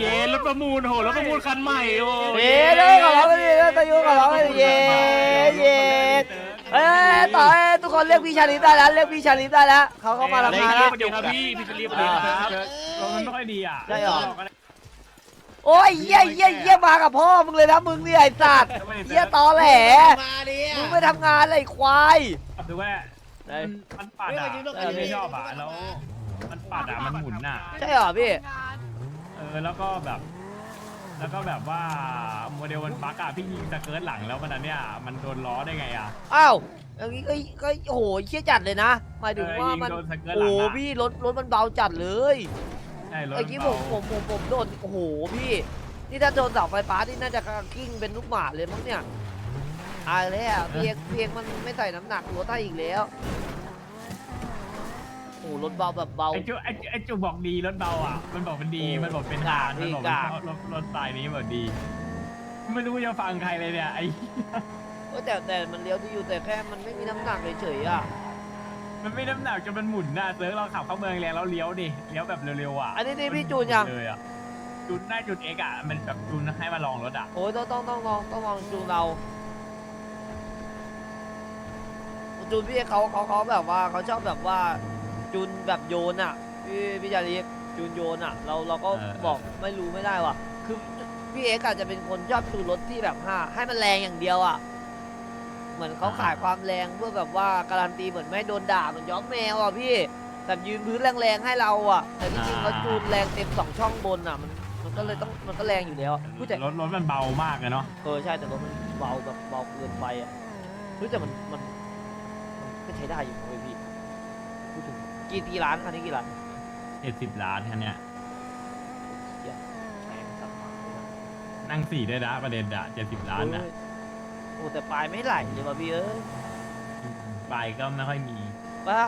เย็นรถประมูลโหรถประมูลคันใหม่โอ้เย้เลยขอร้องเลยตะยุขอร้องเลยเย้เย้เอ้ยต่อเอ้ยทุกคนเรียกพี่ชาลิฟได้แล้วเรียกพี่ชาลิฟได้แล้วเขาเข้ามาทำงานแล้วสวัสดีครับพี่พี่จะเรียบร้อยครับรถมันไม่ค่อยดีอะใช่เหรอ โอ้ยเยี่ยเยี่ยเยี่ยมากับพ่อมึงเลยนะมึงเนี่ยไอ้สัตว์เยี่ยตอแหลมาดิมึงไปทำงานอะไรควายดูว่ามันมันปัดอะเออไม่ชอบอะแล้วมันปัดอะมันหมุนอะใช่เหรอพี่ เออแล้วก็แบบ แล้วก็แบบว่าโมเดลมันบั๊กอะพี่ยิงสเกิร์ตหลังแล้วมันอันเนี้ยมันโดนล้อได้ไงอะอ้าวอย่างนี้ก็ก็โอ้โหเชี่ยจัดเลยนะ หมายถึงเออว่ายิงมันโดนสเกิร์ตหโอ้ลังโหอะพี่รถรถมันเบาจัดเลยใช่รถเมื่อกี้ผมผมผมผมโดนโอ้โหพี่นี่ถ้าโดนเสาไฟฟ้าที่น่าจะกิ้งเป็นลูกหมาเลยมั้งเนี่ยอายแล้วเพียงเพียงมันไม่ใส่น้ำหนักรถได้อีกแล้ว โอ้โหรถเบาแบบเบา ไอ้จูไอ้ไอ้จูบอกดีรถเบาอะ มันบอกมันดี โอ้มันบอกเป็นทางมันบอกกล้ารถรถรถสไตล์นี้แบบดี ไม่รู้จะฟังใครเลยเนี่ยไอ้เออแต่แต่มันเลี้ยวที่อยู่แต่แค่มันไม่มีน้ำหนักเฉยๆอะ มันไม่น้ำหนักจนมันหมุนน่ะเซิร์ฟเราขับเข้าเมืองแล้วเราเลี้ยวดิ เลี้ยวแบบเร็วๆอะอันนี้นี่พี่จูนยัง เลยอะจูนได้จูนเอ็กอะ มันแบบจูนให้มาลองรถอะ โอ้ยต้องต้องต้องลองต้องลองจูนเราจูนพี่เขาเขาเขาแบบว่าเขาชอบแบบว่า จูนแบบโยนอะพี่พี่จารีจูนโยนอะ เราเราก็บอกไม่รู้ไม่ได้ว่ะ คือพี่เอ็กซ์อาจจะเป็นคนชอบจูนรถที่แบบห้าให้มันแรงอย่างเดียวอะ เหมือนเขาขายความแรงเพื่อแบบว่าการันตีเหมือนไม่ให้โดนด่าเหมือนย้อมแมวอะพี่แบบยืนพื้นแรงๆให้เราอะ แต่จริงๆเขาจูนแรงเต็มสองช่องบนอะมันมันก็เลยต้องมันก็แรงอยู่แล้วอะพูดแต่รถรถมันเบามากเลยเนาะเออใช่แต่รถมันเบาแบบเบาเกินไปอะรู้แต่มันมันมันก็ใช้ได้อยู่นะเว้ยพี่พูดถึง กี่กี่ล้านคันนี้กี่ล้านเจ็ดสิบล้านคันเนี้ยแพงสักมากเลยนะนั่งสี่ได้นะประเด็นอะเจ็ดสิบล้านนะโอ้ยโอ้แต่ปลายไม่ไหลเลยว่ะพี่เอ้ยไปก็ไม่ค่อยมีป่ะ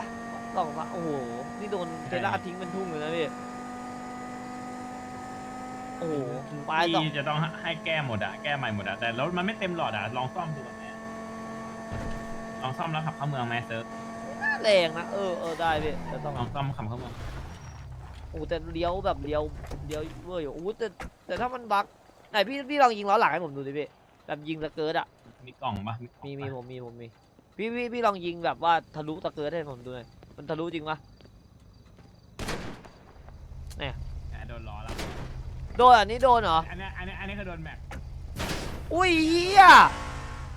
สองพันโอ้โห นี่โดนเทล่าทิ้งเป็นทุ่งเลยนะพี่ โอ้โหปลายสอง ที่จะต้องให้แก้หมดอะแก้ใหม่หมดอะแต่รถมันไม่เต็มหลอดอะลองซ่อมดูก่อนไหมลองซ่อมแล้วขับเข้าเมืองไหมเซิร์ฟ แรงนะเออเออได้พี่แต่ต้องลองซ่อมขับเข้ามืองโอ้แต่เลี้ยวแบบเลี้ยวเลี้ยวเวอร์อยู่โอ้แต่แต่ถ้ามันบั๊กไหนพี่พี่ลองยิงล้อหลังให้ผมดูดิพี่แบบยิงสเกิร์ตอะมีกล่องปะมีมีผมมีผมมีพี่พี่พี่ลองยิงแบบว่าทะลุตะเกิร์ตให้ผมดูหน่อยมันทะลุจริงปะแหมโดนล้อแล้วโดนอันนี้โดนเหรออันนี้อันนี้อันนี้คือโดนแม็กอุ้ยเฮีย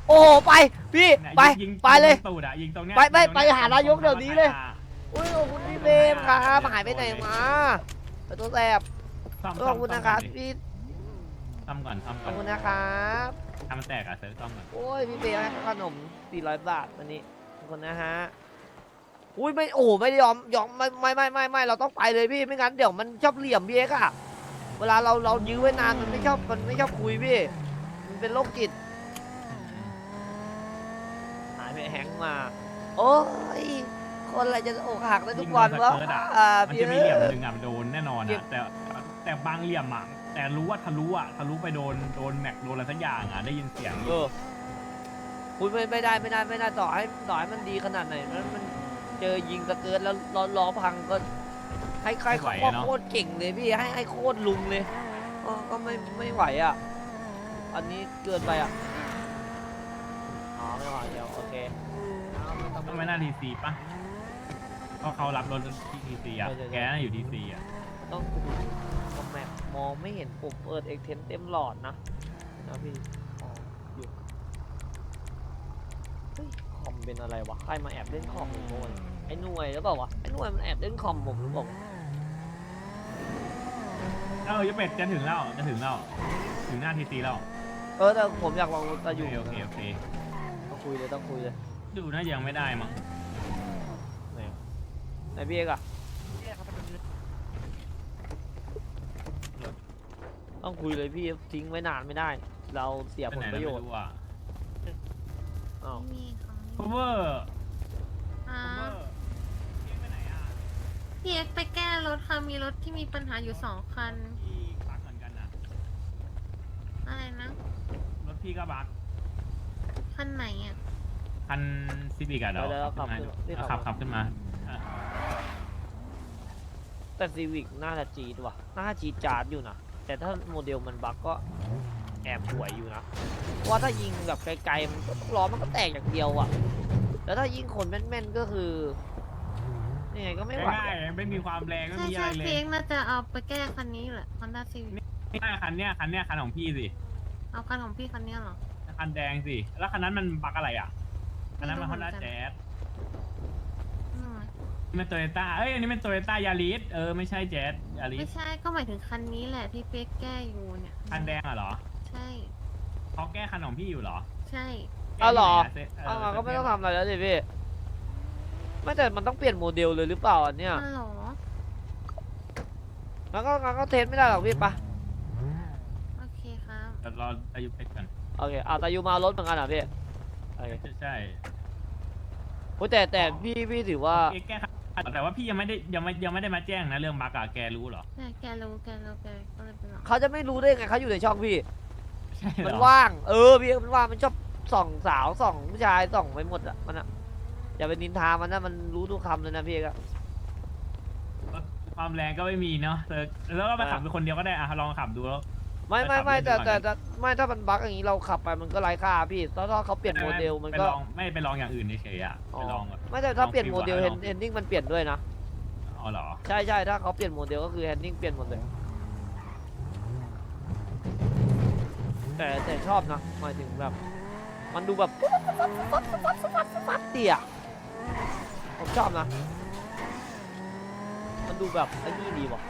โอ้โหไปพี่เนี่ยไปยิงไปเลย งตูดอะยิงตรงเนี้ยไปไปยิงตรงไปเนี้หานายกเดี๋ยวนี้เลยอะอุ้ยขอบคุณพี่เบมครับหายไปไหนมาไปตัวแสบซ่อมขอบคุณนะครับซ่อมพี่ซ่อมก่อนซ่อมขก่ออบนคุณนะครับทำมันแตกอะเซิร์ฟซ่อมก่อนโอ้ยพี่เบมให้ขนม 400 บาทวันนี้ขอบคุณนะฮะอุ้ยไม่โอ้โหไม่ได้ยอมยอมไม่ไม่ไม่ไม่ไม่เราต้องไปเลยพี่ไม่งั้นเดี๋ยวมันชอบเหลี่ยมพี่เอกอะเวลาเราเรายื้อไว้นานมันไม่ชอบมันไม่ชอบคุยพี่มันเป็นโรคจิตหายไปแฮงก์ มา โอ้ย คนอะไรจะอกหักได้ทุกวันวะอ่ามันพี่จะมีเอ้เหลี่ยมยหนึ่งอะมันโดนแน่นอนเหลี่ยอะมแต่แต่บางเหลี่ยมอะแต่รู้ว่าทะลุอะทะลุไปโดนโดนแม็กโดนอะไรสักอย่างอะได้ยินเสียงเออคุณไม่ไม่ได้ไม่ได้ไม่ได้ต่อให้ต่อให้มันดีขนาดไหนมันมันเจอยิงสเกิร์ตแล้วล้อล้อพังก็ให้ใครเขาก็โคตรเก่งเลยพี่ให้ให้โคตรลุงเลยเออก็ไม่ไม่ไหวอะ อันนี้เกินไปอะ อ๋อไม่ไหวเดี๋ยวโอเค ต้องไม่น่าทีซีป่ะเพราะเขารับรถที่ทีซีอะ แกน่าอยู่ทีซีอะ ต้องดูคอมแมปมองไม่เห็นผมเปิดเอ็กเทนเต็มหลอดนะนะพี่อ๋ออยู่เฮ้ยคอมเป็นอะไรวะใครมาแอบเล่นคอมผมโวยไอ้หน่วยหรือเปล่าวะไอ้หน่วยมันแอบเล่นคอมผมหรือเปล่าเออยังเป็ดจะถึงแล้วจะถึงแล้ว ถึงหน้าทีซีแล้ว เออแต่ผมอยากลองตะโออยู่เคโอเคโอเคต้องคุยเลยต้องคุยเลย ดูน่ายังไม่ได้มั้งไหนไหนพี่เอกอะต้องคุยเลยพี่ทิ้งไว้นานไม่ได้ เราเสียไปผลไหนประโยไม่ชน์รู้อะอ้าวไม่มีค่ะ cover อ่า cover เอ๊ะไปไหนอะพี่เอ็กซ์ไปแก้รถค่ะ มีรถที่มีปัญหาอยู่สองคัน พี่บักเหมือนกันนะอะไรนะ รถพี่ก็บักคันไหนอะ คันซีบิกอะเดี๋ยวเดี๋ยวเราขับขึ้นมาขึ้นนี่เอาขัขับบขับขึ้นมาอะแต่ซีวิกน่าจะจีดว่ะ น่าจีดจาดอยู่นะ แต่ถ้าโมเดลมันบั๊กก็แอบป่วยอยู่นะเพราะว่าถ้ายิงแบบไกลๆมันก็ล้อมันก็แตกอย่างเดียวอะแล้วถ้ายิงคนแม่นๆก็คือยังไงก็ไม่ไหวง่ายๆไม่มีความแรงไม่ใช่มีอะใช่ไรเลพี่ยเอกน่าจะเอาไปแก้คันนี้แหละ Honda Civic ไม่ได้คันเนี้ยคันเนี้ยคันของพี่สิเอาคันของพี่คันเนี้ยเหรอคันแดงสิแล้วคันนั้นมันบักอะไรอะ คันนั้นมันไม่ฮอนรู้ด้าเหมือนกันแจ๊สอืมนี่มันโตโยต้าเอ้ยอันนี้เป็นโตโยต้ายาริสเออไม่ใช่แจ๊สยาริไม่สใช่ก็หมายถึงคันนี้แหละที่เป๊กแก้อยู่เนี่ยคันแดงอะเหรอใช่ เขาแก้คันของพี่อยู่เหรอใช่ เอาเหรอ แก้ที่ไนะเอามาเซก็ไม่ต้องทำอะไรแล้วสิพี่ไม่แต่มันต้องเปลี่ยนโมเดลเลยหรือเปล่าอันเนี้ยอ้าวเหรองั้นก็งั้นก็เทสไม่ได้หรอกพี่ปะโอเคครับเดี๋ยวรออายุเป็กกันโอเคเอาแต่ยูมารถเหมือนกันเหรอพี่ โอเคใช่ใช่โอ้ยแต่แต่พี่พี่ถือว่าเอ๊ะแก้คันแต่ว่าพี่ยังไม่ได้ยังไม่ยังไม่ได้มาแจ้งนะเรื่องบักอะแกรู้เหรอแต่แกรู้แกรู้แกก็เลยไปหรอกเขาจะไม่รู้ได้ไงเขาอยู่ในช่องพี่ ใช่เหรมันอว่าง เออพี่มันว่างมันชอบส่องสาวส่องผู้ชายส่องไปหมดอะมันอะอย่าไปนินทามันนะมันรู้ทุกคำเลยนะพี่ก็ ความแรงก็ไม่มีเนาะแต่แล้วก็มาขับเป็นคนเดียวก็ได้อะลองขับดูแล้ว ไม่ไม่ไปไม่ขัแต่บเล่นดูก่แต่อนแต่ไม่ถ้ามันบั๊กอย่างนี้เราขับไปมันก็ไร้ค่าพี่ถ้าถ้าเขาเปลี่ยนโมเดลมันไปก็ลองไม่ไปลองอย่างอื่นเฉยๆอะอ๋อไปลองแบบไม่แต่ถ้าเปลี่ยนลองโมเดลฟิลเฮอะนลองเฮนดิ้งมันเปลี่ยนด้วยนะอ๋อเหรอใช่ใช่ถ้าเขาเปลี่ยนโมเดลก็คือแฮนดิ้งเปลี่ยนหมดเลยแต่แต่ชอบนะหมายถึงแบบ มันดูแบบฟัดเตี่ยผมชอบนะ มันดูแบบไอ้นี่ดีว่ะ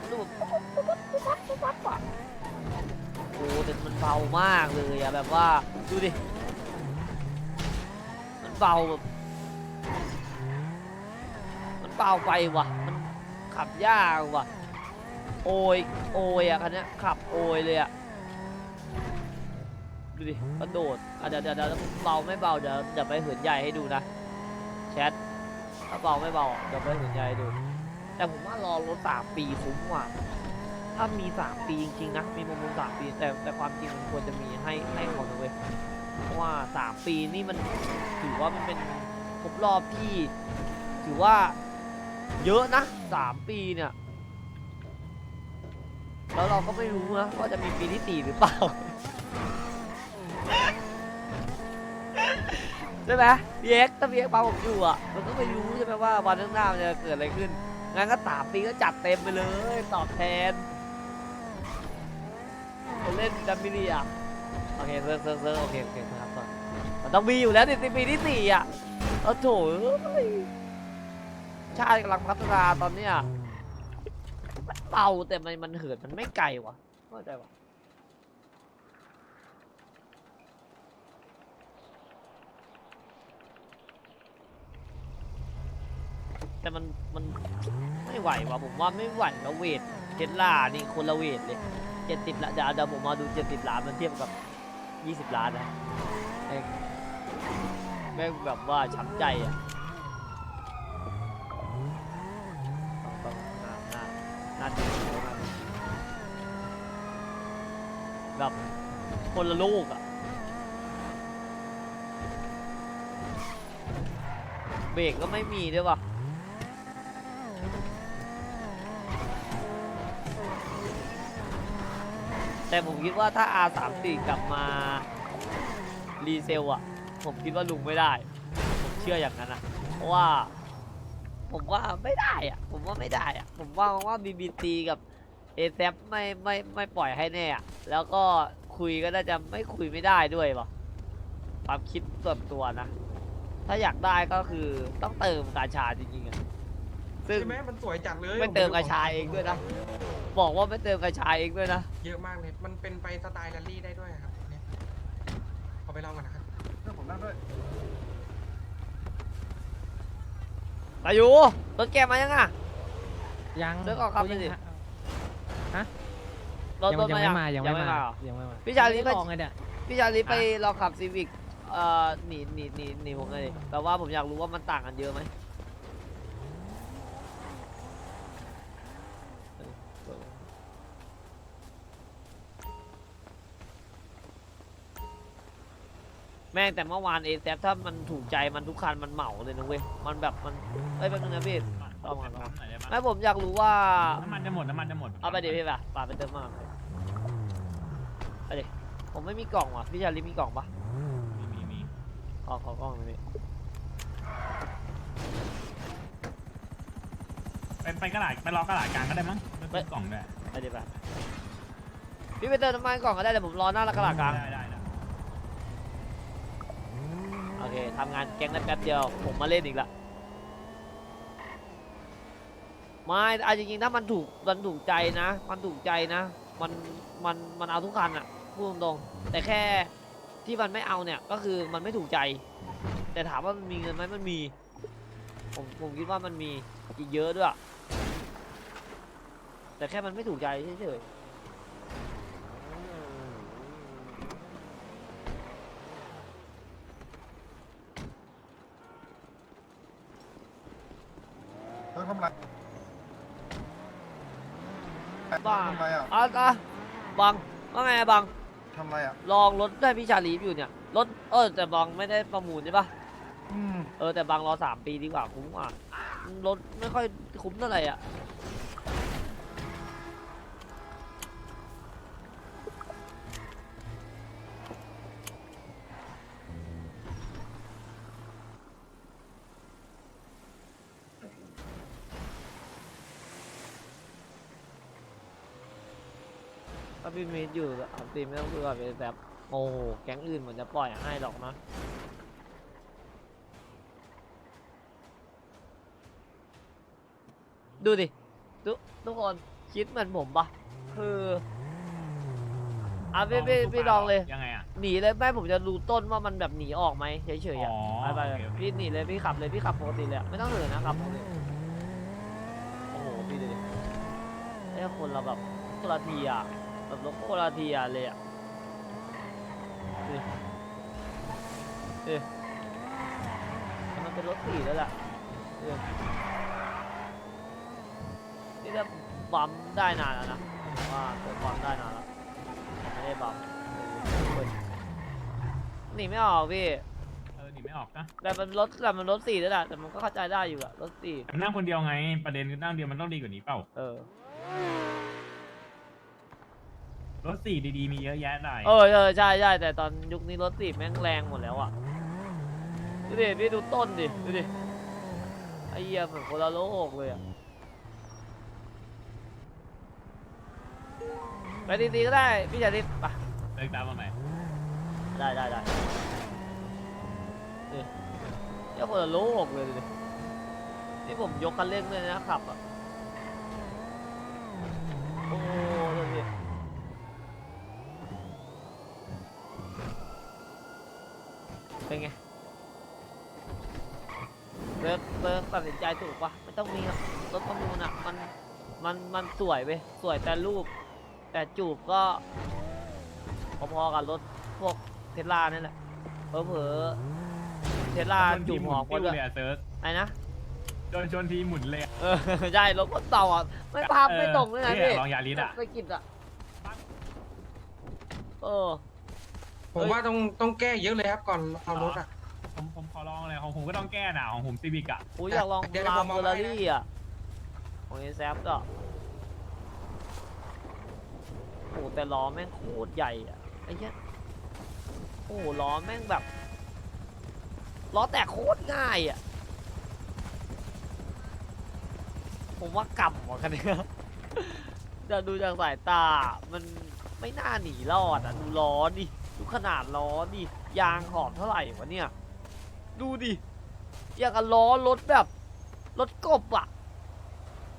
มันดูแบบ โอ้แต่มันเบามากเลยอะแบบว่าดูดิ มันเบาแบบมันเบาไปว่ะ มันขับยากว่ะ โอยโอยอะคันนี้ขับโอยเลยอะดูดิกระโดดอะเดี๋ยวเดี๋ยวเดี๋ยวเบาไม่เบาเดี๋ยวเดี๋ยวไปเหินใหญ่ให้ดูนะแชทถ้าเบาไม่เบาเดี๋ยวไปเหินใหญ่ให้ดู แต่ผมว่ารอรถสามปีคุ้มกว่า ถ้ามีสามปีจริงๆนะมีมุมมุมสามปีแต่แต่ความจริงมันควรจะมีให้ให้เขานเว้ยเพราะว่าสามปีนี่มันถือว่ามันเป็นครบรอบที่ ถือว่าเยอะนะสามปีเนี่ย แล้วเราก็ไม่รู้นะว่าจะมีปีที่สี่หรือเปล่าใช่ไหมพีเอ็กถ้าพีเอ็กปาผมอยู่อะ มันก็ไม่รู้ใช่ไหมว่าวันข้างหน้ามันจะเกิดอะไรขึ้น งั้นก็สามปีก็จัดเต็มไปเลย ตอบแทน เล่นดัมมิลียโอเคเซิร์ฟเซิร์ฟเซิร์ฟโอเคโอเคครับก่อนมันต้องมีอยู่แล้วในปีที่สี่อะเออโถชาติกำลังพัฒนาตอนเนี้ยเบาแต่มันมันเหินมันไม่ไกลวะเข้าใจปะแต่มันมันไม่ไหววะผมว่าไม่ไหวแล้วเวทเทสลานี่คนละเวทเลย เจ็ดสิบล้านเดี๋ยวเดี๋ยวผมมาดูเจ็ดสิบล้านมันเทียบกับยี่สิบล้านนะแม่งแม่งแบบว่าช้ำใจอะต้องหน้าหน้าหน้าดีหน้าดีแบบคนละลูกอะเบรกก็ไม่มีด้วยว่ะ แต่ผมคิดว่าถ้า R34 กลับมารีเซลอะผมคิดว่าลุงไม่ได้ ผมเชื่ออย่างนั้นนะเพราะว่า ผมว่าไม่ได้อะผมว่าไม่ได้อะผมว่าว่า BBT กับ a อ a p ไม่ไม่ไม่ปล่อยให้แน่อะแล้วก็คุยก็น่าจะไม่คุยไม่ได้ด้วยว่ะความคิดส่วนตัวนะ ถ้าอยากได้ก็คือต้องเติมกาชาจริงๆอะ ซึ่งใช่ไหมมันสวยจัดเลยไม่เติมกาชาเองด้วยนะ บอกว่าไม่เติมกาชาเองด้วยนะ เยอะมากเลย มันเป็นไปสไตล์แรลลี่ได้ด้วยครับเนี่ยเอาไปลองกันนะครับอายุรถแกมายังอะ ยังเลิกออกครับเลยสิ ฮะรถยังรถยังมาไม่ยังมายังไม่มาเหรอยังไม่มาพี่ชาลีไปลองไงเนี่ยพี่ชาลีไปลองขับซีวิกเอ่อหนีหนีหนีหนีผมเลยดิแต่ว่าผมอยากรู้ว่ามันต่างกันเยอะไหม แม่งแต่เมื่อวานเอแซถ้ามันถูกใจมันทุกคันมันเหมาเลยนะเว้ย มันแบบมันเอ้ยแป๊บนึงนะพี่ต้องมาลองหน่อยได้ปะไม่ผมอยากรู้ว่า น้ำมันจะหมด น้ำมันจะหมดเอาไปดิพี่ป่ะป่าไปเติมมาไปดิผมไม่มีกล่องว่ะพี่ชาลิมีกล่องปะมีมีมีขอขอกล่องหน่อยพี่ไปไปกระดาษไปรอกระดาษกลางก็ได้มั้งไปซื้อกล่องด้วยไปดิป่ะพี่ไปเติมน้ำมันกล่องก็ได้เดี๋ยวผมรอหน้าละกระดาษกลางได้ได้ได้ โอ เคทำงานแก๊งได้แป๊บเดียว ผมมาเล่นอีกละไม่เอาจริงๆถ้ามันถูกมันถูกใจนะ มันถูกใจนะ มันมันมันเอาทุกคันอะพูดตรงๆแต่แค่ที่มันไม่เอาเนี่ยก็คือมันไม่ถูกใจ แต่ถามว่ามันมีเงินไหมมันมี ผมผมคิดว่ามันมีอีกเยอะด้วย แต่แค่มันไม่ถูกใจเฉยเธอ ทำไรๆบ้าทำไรอะอะอะบังว่าไงอะบัง ทำไรอะ ลองรถได้พี่ชาลีฟอยู่เนี่ย รถ เออ แต่บังไม่ได้ประมูลใช่ปะอืม เออ แต่บังรอสามปีดีกว่าคุ้มกว่า รถไม่ค่อยคุ้มเท่าไหร่อะ พี่มีดอยู่เอาตีไม่ต้องพูดก่อนเป็นแบบโอ้โหแก๊งอื่นเหมือนจะปล่อยให้หรอกนะดูดิทุกทุกคนคิดเหมือนผมปะคืออะพี่พี่พี่ลองเลย ยังไงอะ หนีเลยไม่ผมจะดูต้นว่ามันแบบหนีออกไหมเฉยๆอะอ๋อไปไปโอเคโอเคพี่หนีเลยพี่ขับเลยพี่ขับปกติเลยอะไม่ต้องเหินนะขับปกติโอ้โหพี่ดูดิไอ้คนเราแบบคนละทีอะ แบบรถคนละทีอะเลยอะนี่นี่มันเป็นรถสี่แล้วแหละนี่นี่ถ้าบัมได้นานแล้วนะผมว่าเกิดบัมได้นานแล้วไม่ได้บัมหนีไม่ออกพี่เออหนีไม่ออกนะแต่มันรถแต่มันรถสี่แล้วแหละแต่มันก็เข้าใจได้อยู่อะรถสี่แต่มันนั่งคนเดียวไงประเด็นคือนั่งเดียวมันต้องดีกว่านี้เปล่าเออ รถสี่ดีๆมีเยอะแยะได้เออเออใช่ใช่แต่ตอนยุคนี้รถสี่แม่งแรงหมดแล้วอะดูดิพี่ดูต้นดิดูดิไอ้เหี้ยเหมือนคนละโลกเลยอะไปดีๆก็ได้พี่ชาลิปไปเลิกตามมาใหม่ได้ได้ได้นี่เหี้ยคนละโลกเลยดูดินี่ผมยกคันเร่งเลยนะขับอะโอ้โหดูดิ เป็นไงเบิร์กเบิร์กตัดสินใจถูกปะไม่ต้องมีหรอกรถประมูลอะมันมันมันสวยเว้ยสวยแต่รูป แต่จูบก็พอๆกับรถพวกเทสลานั่นแหละเผลอๆเทสลาโดนจูทีบหหมุอนมก็ติ้วด้วยเลยอะเซิร์ชไอ้นะโดนชนทีหมุนเลยอะเออใช่รถก็เต่าอะไม่ภาพไม่ตรงเลยนะเออพี่ลองยาลิสอะไปกินอะเออ ผมว่าต้องต้องแก้เยอะเลยครับก่อนเอารถอะ ผมผมขอลองเลยของผมก็ต้องแก้น่ะของผมซีวิกอะกูอยากลองเดี๋ยวลาผมเฟเอาอร์ราให้นะรี่อะของเอแซฟก็โอ้แต่ล้อแม่งโคตรใหญ่อะไอ้เนี้ยโอ้ล้อแม่งแบบล้อแตกโคตรง่ายอะผมว่ากำว่ะคันเนี้ยจะดูจากสายตามันไม่น่าหนีรอดอะดูล้อดิดู ขนาดล้อดิยางขอบเท่าไหร่วะเนี่ย ดูดิอย่างกับล้อรถแบบรถกบอะ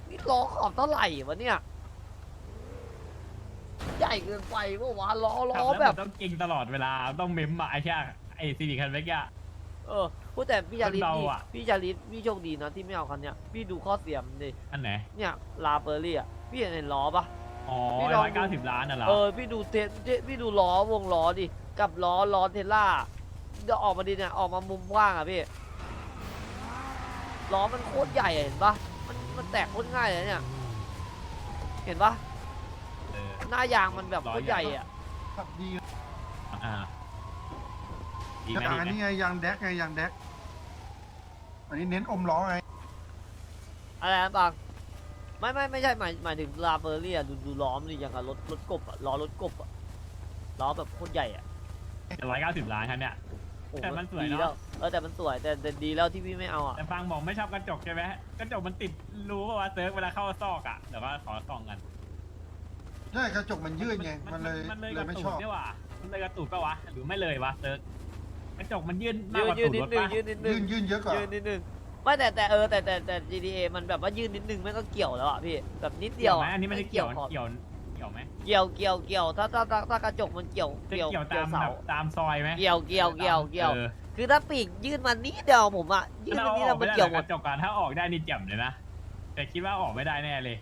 นี่ล้อขอบเท่าไหร่วะเนี่ย ใหญ่เกินไปปะวะล้อล้อขัล้วแบบมันต้องเก่งตลอดเวลาต้องเมมอะไอ้แค่ไอ้ซีวิกคันเมื่อกี้อะเออพูดแต่พี่จาริสมันเบาพี่อะ พี่จาริสพี่โชคดีนะที่ไม่เอาคันเนี้ยพี่ดูข้อเสียมนดิอันไหน เนี่ยลาเฟอร์รี่อะพี่เห็นล้อปะ อ๋อพี่ลอง ร้อยเก้าสิบล้านน่ะเหรอเออพี่ดูเทสพี่ดูล้อวงล้อดิ กับล้อล้อเทสลาเดี๋ยวออกมาดิเนี่ยออกมามุมกว้างอะพี่ล้อมันโคตรใหญ่อะเห็นปะมันมันแตกโคตรง่ายเลยเนี่ย เห็นปะเออหน้ายางมันแบบล้อโคตรใหใหญ่ญ่อะขับดีอ่าดีไหมยางดีอันไหมนี้ไงยางแดกไงยางแดก อันนี้เน้นอมล้อไงอะไรนะบางไม่ไม่ไม่ใช่หมายหมายถึงลาเฟอร์รี่อะดูดูล้อมดิอย่างกับรถรถกบอะล้อรถกบอะล้อแบบโคตรใหญ่อะ ร้อยเก้าสิบล้านครับเนี่ย โอ้แต่มันสวยดีเนอะแล้วเออแต่มันสวยแต่แต่ดีแล้วที่พี่ไม่เอาอะแต่ฟังบอกไม่ชอบกระจกใช่ไหมกระจกมันติดรู้ป่าวว่าเซิร์ฟเวลาเข้าซอกอะเดี๋ยวก็ขอส่องกันใช่กระจกมันยืดไง มันเลยมันเลยเลกยระไม่ตุชกอบ เนี่ยว่ะมันเลยกระตุกปะวะหรือไม่เลยวะเซิร์ฟกระจกมันยื่นมากยืกนว่ายืตูนดนิดรถนึงปะยืนนิดนึยืงนยืนเยอะกว่ายืนนิดนึงไม่แต่แต่เออแต่แต่แต่ GTA มันแบบว่ายืนนิดนึงไม่ก็เกี่ยวแล้วอะพี่แบบนิดเดีเกี่ยยววไหมอะอันนี้ไม่ได้เกี่ยวขอบเกี่ยวเกี่ ยวไหมเกี่ยวเกี่ยวเกี่ยวถ้าถ้าถ้าถ้ากระจกมันเกี่ยวจะเกี่ยวเกี่ยวเกี่ตายมวแบเสาบตามซอยไหมเกี่ยวเกี่ยวเกี่ยวเกี่ยว ออคือถ้าปีกยื่นมานิดเดียวผมอะยื่นถ้ามาเอานิดอเดีอยกวไม่มันได้เกี่ยวหมกดระจกอะถ้าออกได้นี่แจ่มเลยนะ แต่คิดว่าออกไม่ได้แน่เลย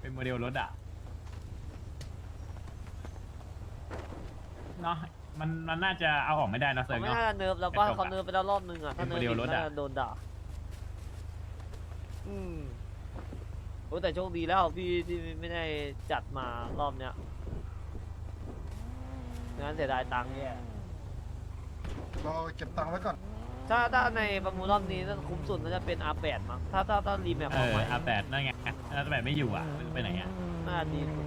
เป็นโมเดลรถอะเนาะมันมันน่าจะเอาออกไม่ได้เนอะเซิเขาร์ฟไม่เนาะ น่าจะเนิร์ฟแล้วก็กระจกอะเขาเนิร์ฟไปแล้วรอบนึงอะถ้าเป็นเนิร์ฟโมเดลรถอีกอะ น่าจะโดนด่า อืม โอ้แต่โชคดีแล้วพี่ที่ไม่ได้จัดมารอบเนี้ยงั้นเสียดายตังค์แย่รอเก็บตังค์ไว้ก่อน ถ้าถ้าในประมูลรอบนี้น่าจะคุ้มสุดน่าจะเป็น R8 มั้งถ้าถ้าถ้ารีแมปเอออกอใหม่อาแปดนั่นไงอาแปดไม่อยู่อะไปไหนอะ น่าจะดีสุด